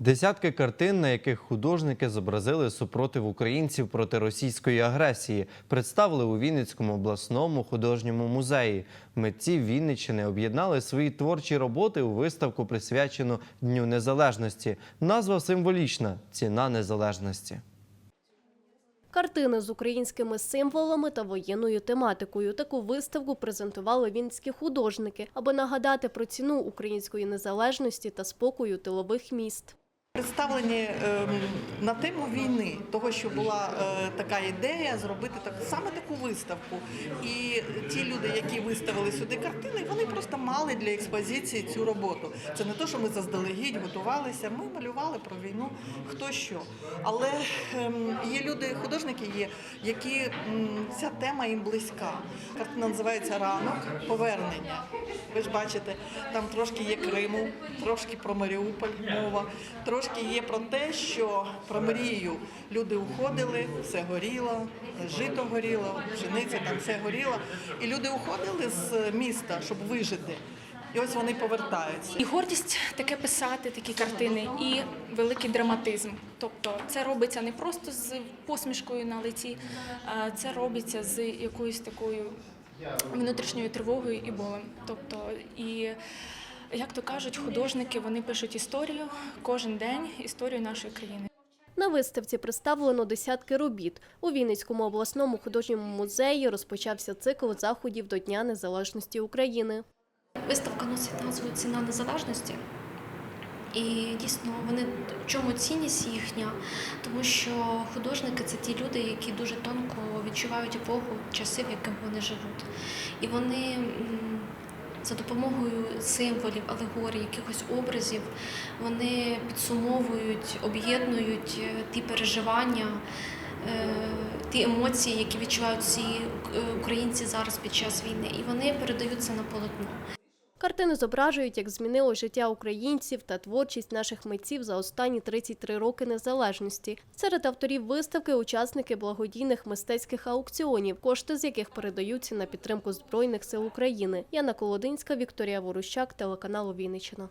Десятки картин, на яких художники зобразили супротив українців проти російської агресії, представили у Вінницькому обласному художньому музеї. Митці Вінниччини об'єднали свої творчі роботи у виставку, присвячену Дню Незалежності. Назва символічна ціна незалежності. Картини з українськими символами та воєнною тематикою. Таку виставку презентували вінські художники, аби нагадати про ціну української незалежності та спокою тилових міст. Представлені ем, на тему війни, того, що була е, така ідея зробити так саме таку виставку. І ті люди, які виставили сюди картини, вони просто мали для експозиції цю роботу. Це не те, що ми заздалегідь готувалися. Ми малювали про війну, хто що. Але ем, є люди, художники є, які ця тема їм близька. Картина називається Ранок повернення. Ви ж бачите, там трошки є Криму, трошки про Маріуполь мова, трошки є про те, що про мрію люди уходили, все горіло, жито горіло, пшениця там все горіло. І люди уходили з міста, щоб вижити. І ось вони повертаються. І гордість таке писати, такі картини, і великий драматизм. Тобто це робиться не просто з посмішкою на лиці, а це робиться з якоюсь такою внутрішньою тривогою і болем. Тобто, і як то кажуть, художники вони пишуть історію кожен день, історію нашої країни. На виставці представлено десятки робіт. У Вінницькому обласному художньому музеї розпочався цикл заходів до Дня Незалежності України. Виставка носить назву Ціна незалежності. І дійсно вони в чому цінність їхня, тому що художники це ті люди, які дуже тонко відчувають епоху часи, в яких вони живуть. І вони за допомогою символів, алегорій, якихось образів, вони підсумовують, об'єднують е, ті переживання, е, ті емоції, які відчувають всі е, українці зараз під час війни. І вони передають це на полотно. Картини зображують, як змінило життя українців та творчість наших митців за останні 33 роки незалежності. Серед авторів виставки учасники благодійних мистецьких аукціонів, кошти з яких передаються на підтримку Збройних сил України. Яна Колодинська, Вікторія Ворущак, телеканал Вінниччина.